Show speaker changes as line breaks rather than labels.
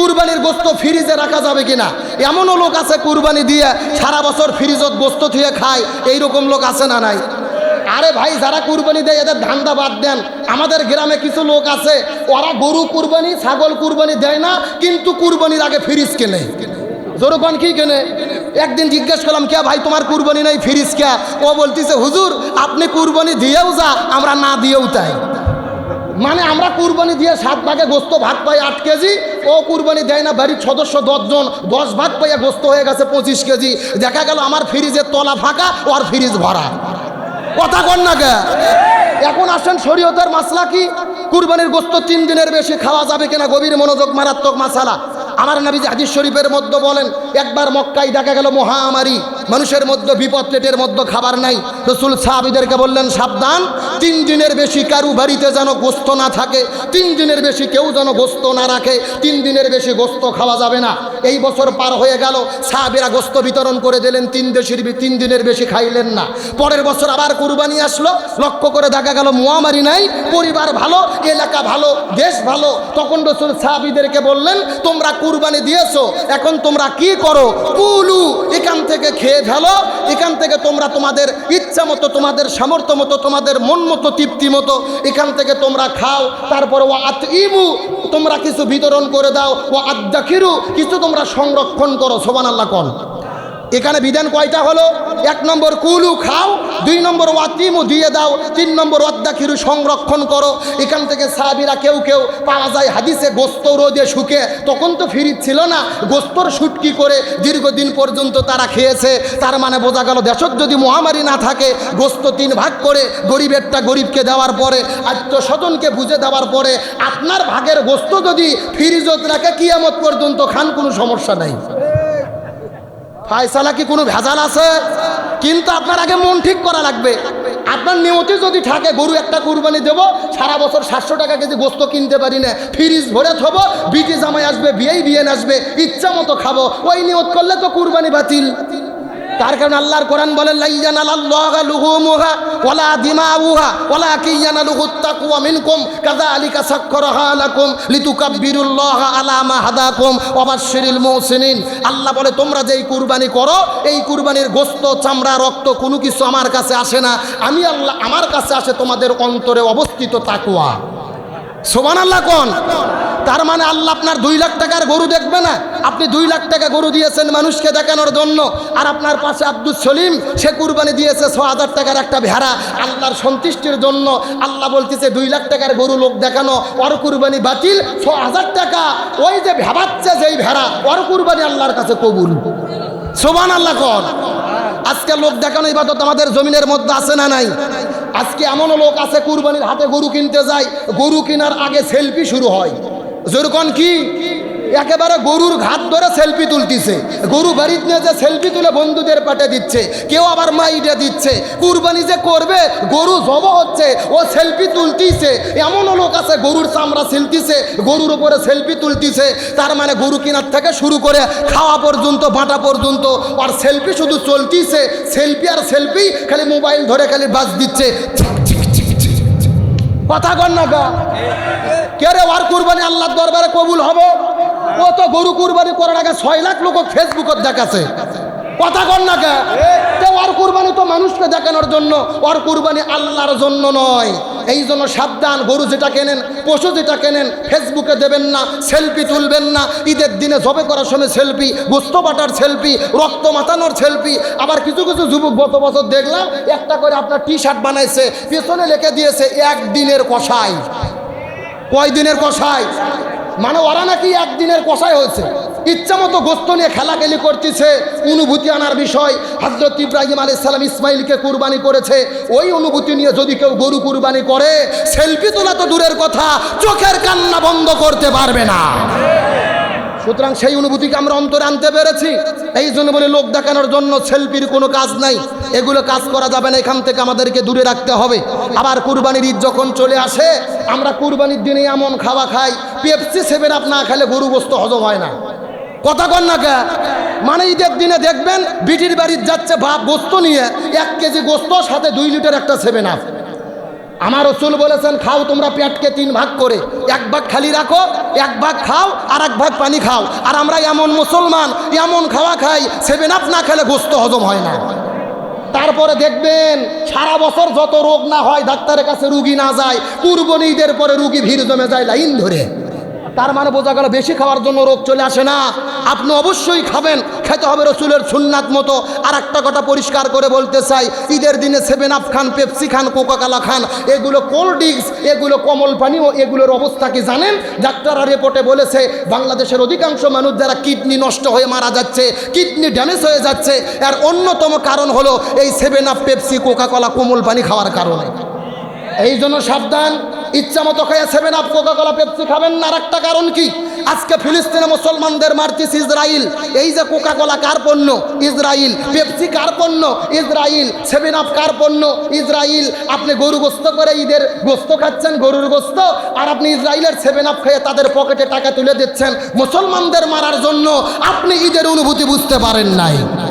কুরবানির গোস্ত ফ্রিজে রাখা যাবে কিনা? এমনও লোক আছে কুরবানি দিয়ে সারা বছর ফ্রিজত গোস্ত থুয়ে খায়। এইরকম লোক আছে না নাই? আরে ভাই, যারা কুরবানি দেয়, এদের ধান্দা বাদ দেন। আমাদের গ্রামে কিছু লোক আছে, ওরা গরু কুরবানি, ছাগল কুরবানি দেয় না, কিন্তু কুরবানির আগে ফ্রিজ কেনে। জোরকন কি কেনে? একদিন জিজ্ঞেস করলাম কে ভাই, তোমার কুরবানি নাই, ফ্রিজ কে ও বলতেছে, হুজুর, আপনি কুরবানি দিয়েও যা, আমরা না দিয়েও তাই। মানে আমরা কুরবানি দিয়ে সাত ভাগে গোস্ত ভাত পাই আট কেজি ও কুরবানি দেয় না, বাড়ির সদস্য দশজন, দশ ভাগ পাইয়া গোস্ত হয়ে গেছে পঁচিশ কেজি। দেখা গেল আমার ফ্রিজের তলা ফাঁকা ওর ফ্রিজ ভরা। কথা কন না কে? এখন আসেন শরীয়তের মাসলা কি? কুরবানির গোস্ত তিন দিনের বেশি খাওয়া যাবে কিনা? গভীর মনোযোগ, মারাত্মক মাসালা। আমার নবী হাদিস শরীফের মধ্যে বলেন, একবার মক্কায় দেখা গেল মহামারী। মানুষের মধ্যে বিপদ, পেটের মধ্যে খাবার নাই। রসুল সাহাবিদেরকে বললেন, সাবধান, তিন দিনের বেশি কারু বাড়িতে যেন গোস্ত না থাকে, তিন দিনের বেশি কেউ যেন গোস্ত না রাখে, তিন দিনের বেশি গোস্ত খাওয়া যাবে না। এই বছর পার হয়ে গেল, সাহাবিরা গোস্ত বিতরণ করে দিলেন, তিন দেশের তিন দিনের বেশি খাইলেন না। পরের বছর আবার কুরবানি আসলো, লক্ষ্য করে দেখা গেল, মহামারী নাই, পরিবার ভালো, এলাকা ভালো, দেশ ভালো। তখন রসুল সাহাবিদেরকে বললেন, তোমরা কুরবানি দিয়েছ, এখন তোমরা কি করো? কুলু, এখান থেকে খেয়ে ফেলো, এখান থেকে তোমরা তোমাদের ইচ্ছা মতো, তোমাদের সামর্থ্য মতো, তোমাদের মন মতো, তৃপ্তি মতো, এখান থেকে তোমরা খাও। তারপর ও আত ইমু তোমরা কিছু বিতরণ করে দাও। ও আদাখিরু কিছু তোমরা সংরক্ষণ করো। সোবান আল্লাহ কন। এখানে বিধান কয়টা হলো? এক নম্বর কুলু খাও, দুই নম্বর ওয়াতিমু দিয়ে দাও, তিন নম্বর অদ্দাখিরু সংরক্ষণ করো। এখান থেকে সাহাবিরা কেউ কেউ পাওয়া যায় হাদিসে গোস্ত রোদে শুকে, তখন তো ফিরিত ছিল না। গোস্তর শুটকি করে দীর্ঘদিন পর্যন্ত তারা খেয়েছে। তার মানে বোঝা গেল দেশত যদি মহামারী না থাকে, গোস্ত তিন ভাগ করে গরিবেরটা গরিবকে দেওয়ার পরে আত্মস্বজনকে বুঝে দেওয়ার পরে, আপনার ভাগের গোস্ত যদি ফিরিজত রাখে, কিয়ামত পর্যন্ত খান, কোনো সমস্যা নাই। ফায়সালা কি কোনো ভেজাল আছে? কিন্তু আপনার আগে মন ঠিক করা লাগবে। আপনার নিয়তি যদি থাকে, গরু একটা কুরবানি দেবো, সারা বছর সাতশো টাকা কেজি গোস্ত কিনতে পারি না। ফ্রিজ ভরে থবো বিটি জামাই আসবে, বিয়েই বিয়ে আসবে ইচ্ছা মতো খাব। ওই নিয়ত করলে তো কুরবানি বাতিল। তার কারণে আল্লাহর কোরআন বলেন লাইয়ান আল্লাহ লুহুমুহা ওয়ালা দিমাউহা ওয়ালা কিয়ানা লুহুত্তাকুয়া মিনকুম, কাযালিকা সাক্কারাহা লাকুম লিতুকাব্বিরুল্লাহ আলা মা হাদাকুম, ওয়াবাশশিরিল মুহসিনিন। আল্লাহ বলে, তোমরা যেই কুরবানি করো, এই কুরবানির গোস্ত, চামড়া, রক্ত, কোনো কিছু আমার কাছে আসে না। আমি আল্লাহ, আমার কাছে আসে তোমাদের অন্তরে অবস্থিত তাকুয়া সোমান আল্লাহ কোন? তার মানে আল্লাহ আপনার দুই লাখ টাকার গরু দেখবে না। আপনি দুই লাখ টাকা গরু দিয়েছেন মানুষকে দেখানোর জন্য। আর আপনার পাশে আব্দুল সলিম, সে কুরবানি দিয়েছে ছ হাজার টাকার একটা ভেড়া। আল্লাহর সন্তুষ্টির জন্য আল্লাহ বলতেছে, দুই লাখ টাকার গরু লোক দেখানো, ওর কুরবানি বাতিল, ছ হাজার টাকা। ওই যে ভেবাচ্ছে যেই ভেড়া, ওর কুরবানি আল্লাহর কাছে কবুল। সোমান আল্লাহ কন আজকে লোক দেখানো ইবাদত আমাদের জমিনের মধ্যে আছে না নাই? আজকে এমনও লোক আছে কুরবানির হাতে গরু কিনতে যায়, গরু কেনার আগে সেলফি শুরু হয়। যেরকম কি? একেবারে গরুর ঘাত ধরে সেলফি তুলতিছে। গরু বাড়িতে নিয়ে যে সেলফি তুলে বন্ধুদের পাঠে দিচ্ছে, কেউ আবার মাইডে দিচ্ছে। কুরবানি যে করবে, গরু জব হচ্ছে, ও সেলফি তুলতিছে। এমনও লোক আছে, গরুর চামড়া সিলতিছে গরুর উপরে সেলফি তুলতিছে। তার মানে গরু কেনার থেকে শুরু করে খাওয়া পর্যন্ত, বাঁটা পর্যন্ত, আর সেলফি শুধু চলতিছে। সেলফি আর সেলফি খালি মোবাইল ধরে খালি বাজ দিচ্ছে। কথা কন না কে রে ওর কুরবানি আল্লাহর দরবারে কবুল হবে? ও তো গরু কুরবানি করার আগে ছয় লাখ লোক ফেসবুকত দেখাছে। কথা কন না কে ওর কুরবানি তো মানুষকে দেখানোর জন্য ওর কুরবানি আল্লাহর জন্য নয়। এই জন্য সাবধান, গরু যেটা কেনেন, পশু যেটা কেনেন, ফেসবুকে দেবেন না, সেলফি তুলবেন না, ঈদের দিনে জবে করার সময় সেলফি, গোস্ত বাটার সেলফি, রক্ত মাতানোর সেলফি, আবার কিছু কিছু যুবক গত বছর দেখলাম, একটা করে আপনার টি শার্ট বানাইছে, পেছনে লেখে দিয়েছে, একদিনের কষাই কয় দিনের কষাই মানে ওরা নাকি একদিনের কষাই হয়েছে। ইচ্ছা মতো গোস্ত নিয়ে খেলাখেলি করতেছে। অনুভূতি আনার বিষয় হজরত ইব্রাহিম আলী সালাম ইসমাইলকে কুরবানি করেছে। ওই অনুভূতি নিয়ে যদি কেউ গরু কুরবানি করে, সেলফি তোলা তো দূরের কথা, চোখের কান্না বন্ধ করতে পারবে না। সুতরাং সেই অনুভূতিকে আমরা অন্তরে আনতে পেরেছি। এই জন্য বলে লোক দেখানোর জন্য সেলফির কোনো কাজ নাই। এগুলো কাজ করা যাবে না, এখান থেকে আমাদেরকে দূরে রাখতে হবে। আবার কুরবানির ঈদ যখন চলে আসে, আমরা কুরবানির দিনে এমন খাওয়া খাই, পেপসি সেভেন আপ না খেলে গরু গোস্ত হজম হয় না। কথা কন না কে? মানে ঈদের দিনে দেখবেন বিটির বাড়ির যাচ্ছে বাপ গোস্ত নিয়ে এক কেজি গোস্ত, সাথে দুই লিটার একটা সেভেন আপ। আমার রসুল বলেছেন, খাও তোমরা পেটকে তিন ভাগ করে। এক ভাগ খালি রাখো, এক ভাগ খাও, আর এক ভাগ পানি খাও। আর আমরা এমন মুসলমান, এমন খাওয়া খাই, সেভেন আপ না খেলে গোস্ত হজম হয় না। তারপরে দেখবেন, সারা বছর যত রোগ না হয়, ডাক্তারের কাছে রুগী না যায়, কুরবানি ঈদের পরে রুগী ভিড় জমে যায় লাইন ধরে। তার মানে বোঝা গেল বেশি খাওয়ার জন্য রোগ চলে আসে না। আপনি অবশ্যই খাবেন, খেতে হবে রসুলের সুন্নাত মতো। আর একটা কথা পরিষ্কার করে বলতে চাই, ঈদের দিনে সেভেন আপ খান পেপসি খান কোকাকালা খান, এগুলো কোল্ড ড্রিঙ্কস এগুলো কমল পানি ও এগুলোর অবস্থা কি জানেন? ডাক্তাররা রিপোর্টে বলেছে, বাংলাদেশের অধিকাংশ মানুষ যারা কিডনি নষ্ট হয়ে মারা যাচ্ছে কিডনি ড্যামেজ হয়ে যাচ্ছে, এর অন্যতম কারণ হলো এই seven up Pepsi coca cola কোমল পানি খাওয়ার কারণে। এই জন্য সাবধান ইচ্ছা মতো খেয়ে seven up coca cola Pepsi খাবেন না। আর একটা কারণ কি? আজকে ফিলিস্তিনে মুসলমানদের মারতিস ইসরায়েল এই যে কোকা কলা কার পণ্য? ইসরায়েল পেপসি কার পণ্য? ইসরায়েল সেভেন আপ কার পণ্য? ইসরায়েল আপনি গরু গোস্ত করে ঈদের গোস্ত খাচ্ছেন, গরুর গোস্ত, আর আপনি ইসরায়েলের সেভেন আপ খেয়ে তাদের পকেটে টাকা তুলে দিচ্ছেন। মুসলমানদের মারার জন্য আপনি ঈদের অনুভূতি বুঝতে পারেন নাই।